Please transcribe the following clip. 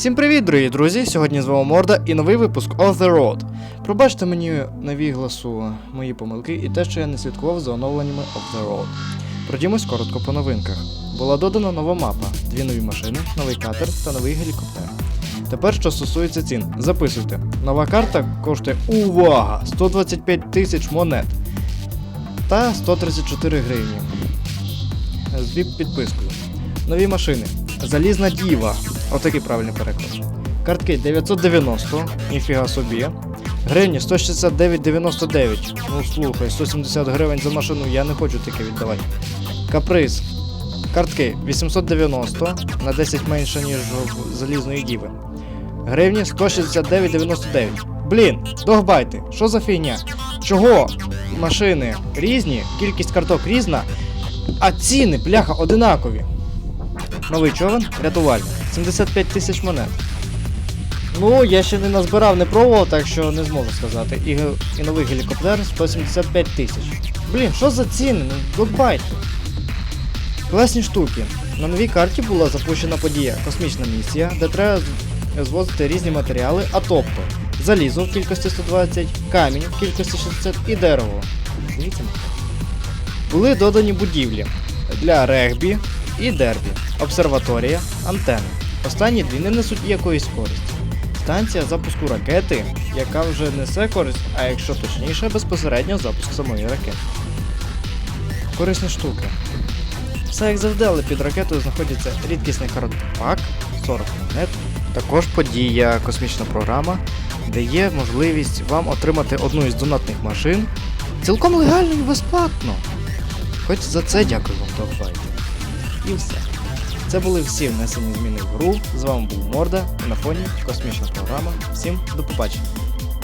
Всім привіт, дорогі друзі! Сьогодні з вами Морда і новий випуск Off the Road. Пробачте мені нові гласу, мої помилки і те, що я не слідкував за оновленнями Off the Road. Пройдімось коротко по новинках. Була додана нова мапа, дві нові машини, новий катер та новий гелікоптер. Тепер, що стосується цін, записуйте. Нова карта коштує увага! 125 тисяч монет та 134 гривні з vip підпискою. Нові машини. Залізна діва. Отакий правильний переклад. Картки 990, ніфіга собі. Гривні 169,99. Ну слухай, 170 гривень за машину я не хочу таке віддавати. Каприз. Картки 890 на 10 менше, ніж у залізної діви. Гривні 169,99. Блін, догбайте, що за фігня? Чого машини різні, кількість карток різна, а ціни, бляха, одинакові. Новий човен рятувальник. 75 тисяч монет. Ну, я ще не назбирав, не пробував, так що не зможу сказати. І, і новий гелікоптер 175 тисяч. Блін, що за ціни? Ну, догбайте. Класні штуки. На новій карті була запущена подія Космічна місія, де треба звозити різні матеріали, а тобто залізо в кількості 120, камінь в кількості 60 і дерево. Були додані будівлі для регбі і дербі, обсерваторія, антени. Останні дві не несуть якоїсь користі. Станція запуску ракети, яка вже несе користь, а якщо точніше, безпосередньо запуск самої ракети. Корисні штуки. Все як завжди, але під ракетою знаходиться рідкісний картпак 40 монет. Також подія космічна програма, де є можливість вам отримати одну із донатних машин цілком легально і безплатно. Хоч за це дякую вам, Догфайт. І все. Це були всі внесені зміни в гру. З вами був Морда на фоні космічна програма. Всім до побачення.